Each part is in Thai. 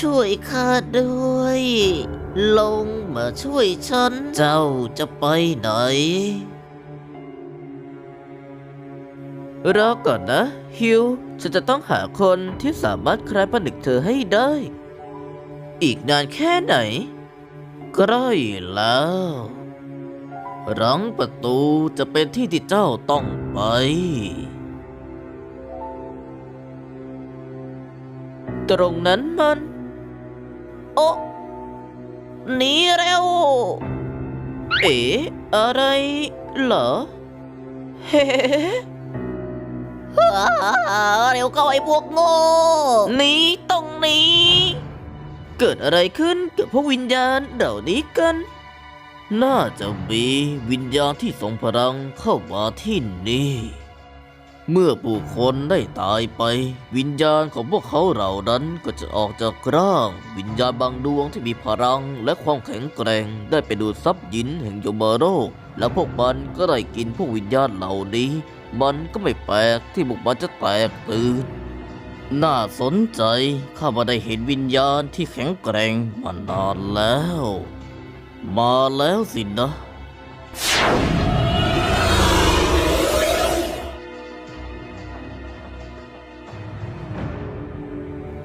ช่วยข้าด้วย ลงมาช่วยฉัน เจ้าจะไปไหน รอก่อนนะ ฮิว ฉันจะต้องหาคนที่สามารถคลายผนึกเธอให้ได้ อีกนานแค่ไหน ใกล้แล้วหลังประตูจะเป็นที่ที่เจ้าต้องไป ตรงนั้นมัน อะหนีเร็ว เอ๋อะไรเหรอ เฮ้เร็วเข้าไอ้พวกโง่หนีตรงนี้ เกิดอะไรขึ้นกับพวกวิญญาณเหล่านี้กัน น่าจะมีวิญญาณที่ทรงพลังเข้ามาที่นี่ เมื่อผู้คนได้ตายไป วิญญาณของพวกเขาเหล่านั้นก็จะออกจากร่าง วิญญาณบางดวงที่มีพลังและความแข็งแกร่งได้ไปดูดซับยินแห่งโยมาโรคและพวกมันก็ได้กินพวกวิญญาณเหล่านี้ มันก็ไม่แปลกที่พวกมันจะแตกตื่นน่าสนใจข้ามาได้เห็นวิญญาณที่แข็งแกร่งมานานแล้ว มาแล้วสินะ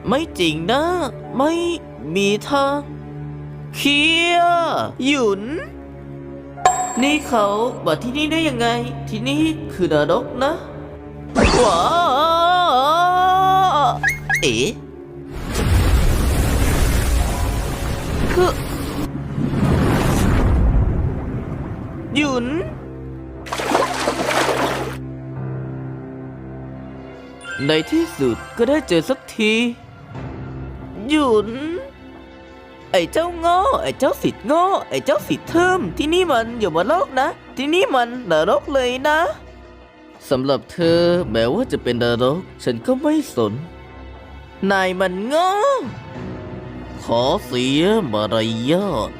ไม่จริงนะ ไม่มีทางเคียร์หยุน นี่เขามาที่นี่ได้ยังไง ที่นี่คือนรกนะว้าเอ๋คือหยุนในที่สุดก็ได้เจอสักที หยุน ไอ้เจ้าโง่ไอ้เจ้าสิทธิ์โง่ไอ้เจ้าสิทธิ์เทิมที่นี่มันอยู่บนโลกนะ ที่นี่มันนรกเลยนะสำหรับเธอแม้ว่าจะเป็นนรก ฉันก็ไม่สน นายมันโง่ขอเสียมารยาท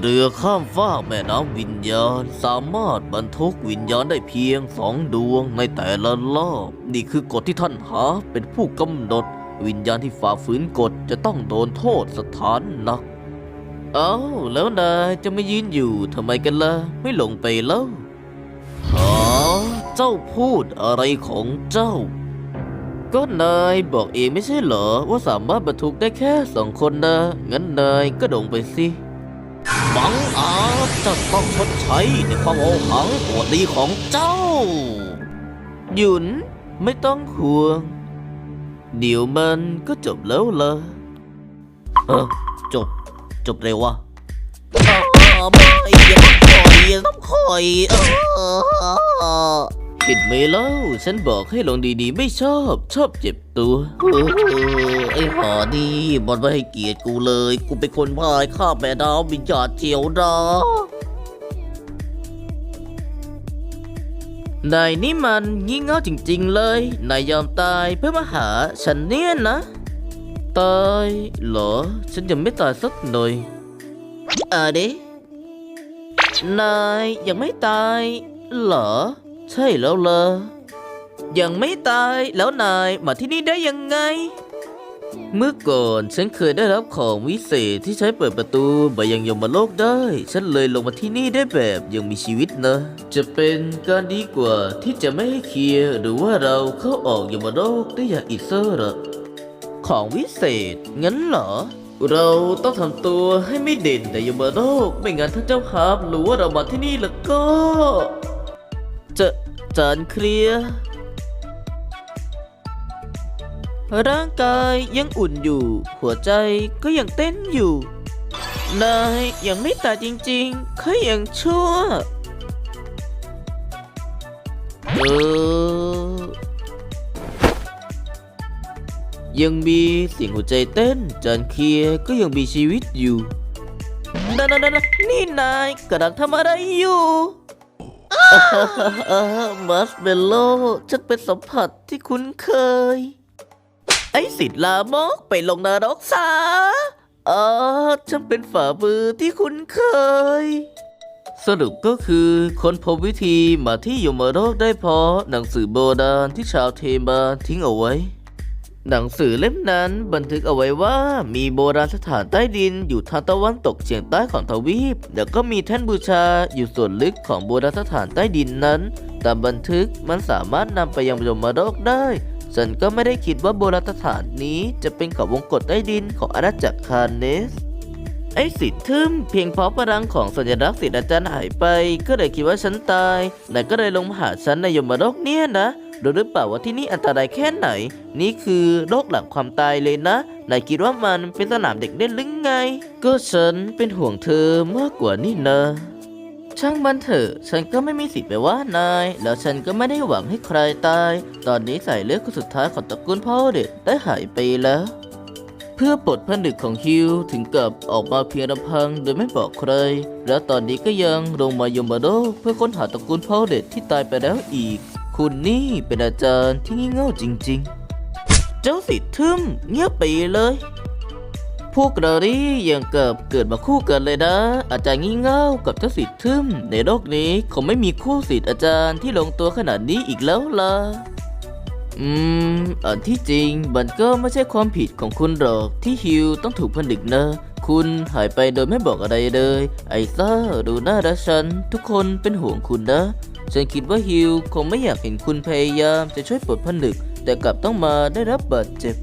เรือข้ามฟากแม่น้ำวิญญาณ สามารถบรรทุกวิญญาณได้เพียงสองดวงในแต่ละรอบ นี่คือกฎที่ท่านหาเป็นผู้กำหนด วิญญาณที่ฝ่าฝืนกฎจะต้องโดนโทษสถานหนัก เอ้าแล้วนายจะไม่ยืนอยู่ทำไมกันล่ะไม่ลงไปแล้วหาเจ้าพูดอะไรของเจ้า ก็นายบอกเองไม่ใช่เหรอว่าสามารถบรรทุกได้แค่สองคนนะงั้นนายก็ลงไปสิบังอาจจะต้องชดใช้ในความโอหังโหดดีของเจ้า หยุนไม่ต้องห่วง เดี๋ยวมันก็จบแล้วล่ะเออจบ จบเร็ววะไม่อย่าต้องคอยอย่าต้องคอยเออเห็นไหมเล่าฉันบอกให้ลงดีๆ ไม่ชอบ ชอบเจ็บตัวไอ้หอนี่มันไม่ให้เกียรติกูเลย กูเป็นคนพายข้าแม่น้ำวิญญาณเจียวดา นายนี่มันงี่เง่าจริงๆเลย นายยอมตายเพื่อมาหาฉันเนี่ยนะ ตายเหรอ ฉันยังไม่ตายสักหน่อยอ่าเดนายยังไม่ตายเหรอ ใช่แล้วเหรอ ยังไม่ตายแล้วนายมาที่นี่ได้ยังไง เมื่อก่อนฉันเคยได้รับของวิเศษที่ใช้เปิดประตูไปยังยมโลกได้ ฉันเลยลงมาที่นี่ได้แบบยังมีชีวิตนะ จะเป็นการดีกว่าที่จะไม่ให้เคลียร์หรือว่าเราเข้าออกยมโลกได้อย่างอิสระของวิเศษ งั้นเหรอ เราต้องทำตัวให้ไม่เด่นแต่ยมโลกไม่งั้นท่านเจ้าครับรู้ว่าเรามาที่นี่แล้วก็ จะจานเคลียร์ ร่างกายยังอุ่นอยู่ หัวใจก็ยังเต้นอยู่ นายยังไม่ตายจริงๆเขายังชั่ว เออ ยังมีเสียงหัวใจเต้น จานเคียก็ยังมีชีวิตอยู่นั่นนนนี่นายกำลังทำอะไรอยู่มัสเบลโลฉันเป็นสัมผัสที่คุ้นเคย ไอ้สิทธิ์ลามกไปลงนรกซะเออฉันเป็นฝ่ามือที่คุ้นเคย สรุปก็คือคนพบวิธีมาที่ยมโลกได้เพราะหนังสือโบราณที่ชาวเทมาทิ้งเอาไว้ หนังสือเล่มนั้นบันทึกเอาไว้ว่ามีโบราณสถานใต้ดินอยู่ทางตะวันตกเฉียงใต้ของทวีป แล้วก็มีแท่นบูชาอยู่ส่วนลึกของโบราณสถานใต้ดินนั้น ตามบันทึกมันสามารถนำไปยังยมโลกได้ ฉันก็ไม่ได้คิดว่าโบราณสถานนี้จะเป็นเขาวงกตใต้ดินของอาณาจักรคาเนส ไอ้สิทธิ์ทึมเพียงเพราะพลังของสัญลักษณ์สิทธิ์อาจารย์หายไป ก็เลยคิดว่าฉันตายนายก็เลยลงมาหาฉันในยมโลกเนี่ยนะรู้หรือเปล่าว่าที่นี่อันตรายแค่ไหน นี่คือโลกหลังความตายเลยนะนายคิดว่ามันเป็นสนามเด็กเล่นหรือไง ก็ฉันเป็นห่วงเธอมากกว่านี่นะ ช่างมันเถอะ ฉันก็ไม่มีสิทธิ์ไปว่านาย แล้วฉันก็ไม่ได้หวังให้ใครตาย ตอนนี้สายเลือดคนสุดท้ายของตระกูลพ่อเด็ดได้หายไปแล้ว เพื่อปลดผนึกของฮิวถึงกับออกมาเพียงลำพังโดยไม่บอกใคร และตอนนี้ก็ยังลงมายมโดเพื่อค้นหาตระกูลพ่อเด็ดที่ตายไปแล้วอีก คุณนี่เป็นอาจารย์ที่งี่เง่าจริง ๆ เจ้าสิทธิ์ทึมเงียบไปเลย วกเรานี่ยังเกับเกิดมาคู่กันเลยนะ อาจารย์งี่เง่ากับเจ้าสิทธิ์ทึมในโลกนี้คงไม่มีคู่สิทธิ์อาจารย์ที่ลงตัวขนาดนี้อีกแล้วล่ะอืมอันที่จริงมันก็ไม่ใช่ความผิดของคุณหรอกที่ฮิวต้องถูกผนึกนะคุณหายไปโดยไม่บอกอะไรเลย ไอซ่าดูหน้าและฉัน ทุกคนเป็นห่วงคุณนะ ฉันคิดว่าฮิวคงไม่อยากเห็นคุณพยายามจะช่วยปลดผนึก แต่กลับต้องมาได้รับบาดเจ็บ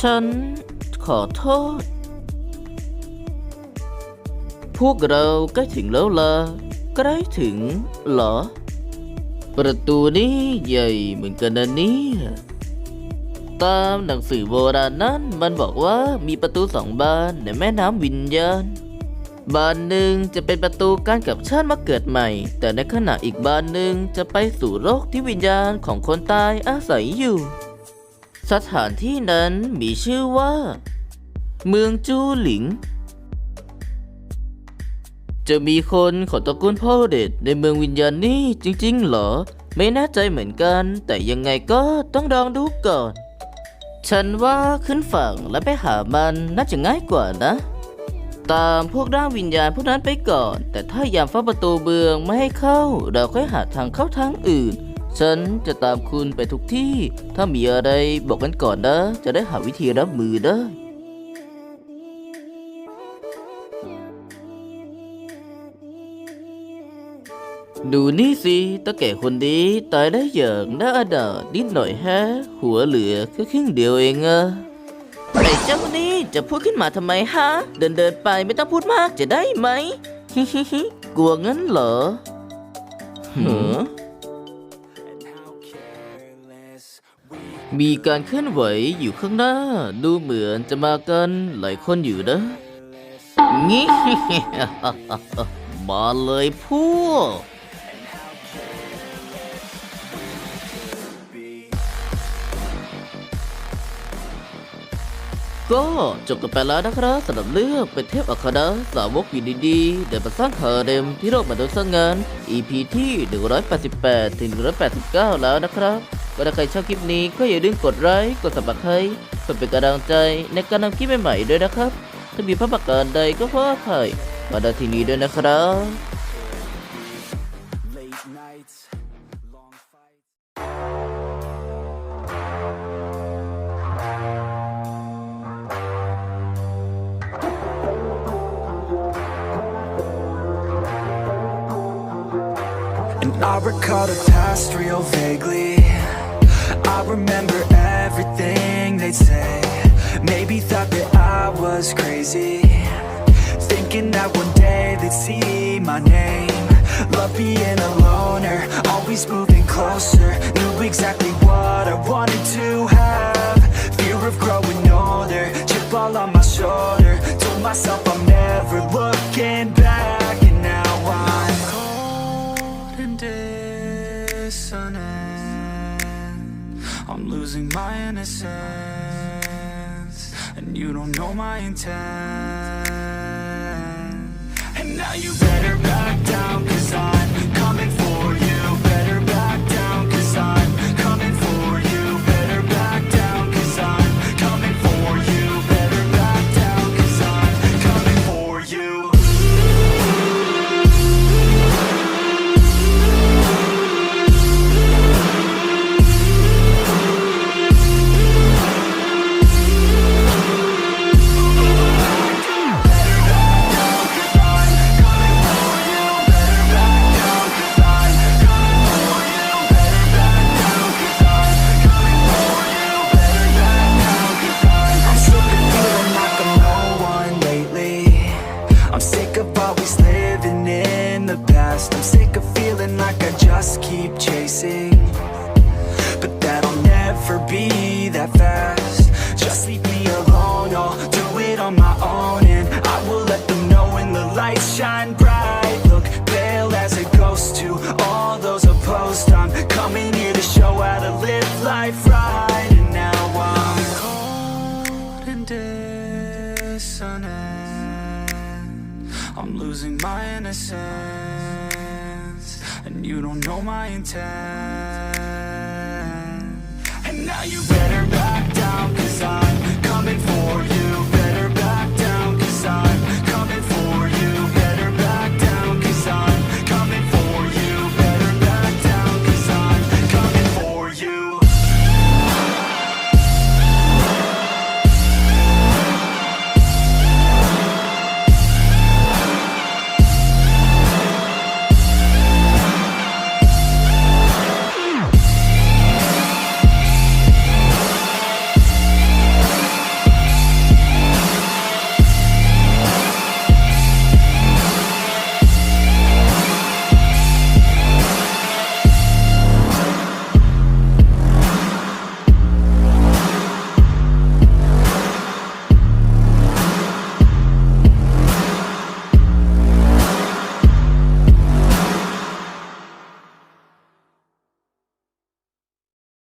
ฉัน ขอโทษ พวกเราใกล้ถึงแล้วล่ะ ใกล้ถึงเหรอ ประตูนี้ใหญ่เหมือนกันนะเนี่ยตามหนังสือโบราณนั้นมันบอกว่ามีประตูสองบานในแม่น้ำวิญญาณ บานหนึ่งจะเป็นประตูการกลับชาติมาเกิดใหม่ แต่ในขณะอีกบานหนึ่งจะไปสู่โลกที่วิญญาณของคนตายอาศัยอยู่ สถานที่นั้นมีชื่อว่า เมืองจูหลิง จะมีคนของตระกูลพ่อเด็ดในเมืองวิญญาณนี่จริงๆเหรอ ไม่แน่ใจเหมือนกัน แต่ยังไงก็ต้องลองดูก่อน ฉันว่าขึ้นฝั่งและไปหามันน่าจะง่ายกว่านะ ตามพวกร่างวิญญาณพวกนั้นไปก่อน แต่ถ้ายามฝ้าประตูเบืองไม่ให้เข้า เราค่อยหาทางเข้าทางอื่นฉันจะตามคุณไปทุกที่ ถ้ามีอะไรบอกกันก่อนนะ จะได้หาวิธีรับมือได้ ดูนี่สิตาแก่คนนี้ตายได้อย่างน่าอนาถนิดหน่อยแฮะ หัวเหลือแค่ครึ่งเดียวเองอะไอ้เจ้านี่จะพูดขึ้นมาทำไมฮะ เดินเดินไปไม่ต้องพูดมากจะได้ไหมฮิฮิฮิกลัวงั้นเหรอหือมีการเคลื่อนไหวอยู่ข้างหน้า ดูเหมือนจะมากันหลายคนอยู่นะงี้ มาเลยพวก ก็จบกันไปแล้วนะครับสำหรับเรื่องเป็นเทพอัครสาวกอยู่ดีๆเดินมาสร้างคาเดมที่โลกมาโดยสร้างงาน EP ที่ 188 ถึง 189 แล้วนะครับก็ถ้าใครชอบคลิปนี้ก็อย่าลืมกดไลค์กด subscribe เพื่อเป็นกำลังใจในการทำคลิปใหม่ๆด้วยนะครับ ถ้ามีพระประการใดก็ขออภัยมาณที่นี้ด้วยนะครับ And I recall the past real vaguely. I remember everything they'd say. Maybe thought that I was crazy. Thinking that one day they'd see my name. Love being a loner, always moving closer. Knew exactly what I wanted to have. Fear of growing older, chip all on my shoulder. Told myself losing my innocence And you don't know my intent. And now you better back never be that fast. Just leave me alone, I'll do it on my own And I will let them know when the lights shine bright. Look pale as a ghost to all those opposed. I'm coming here to show how to live life right. And now I'm cold and dissonant I'm losing my innocence And you don't know my intent you better know.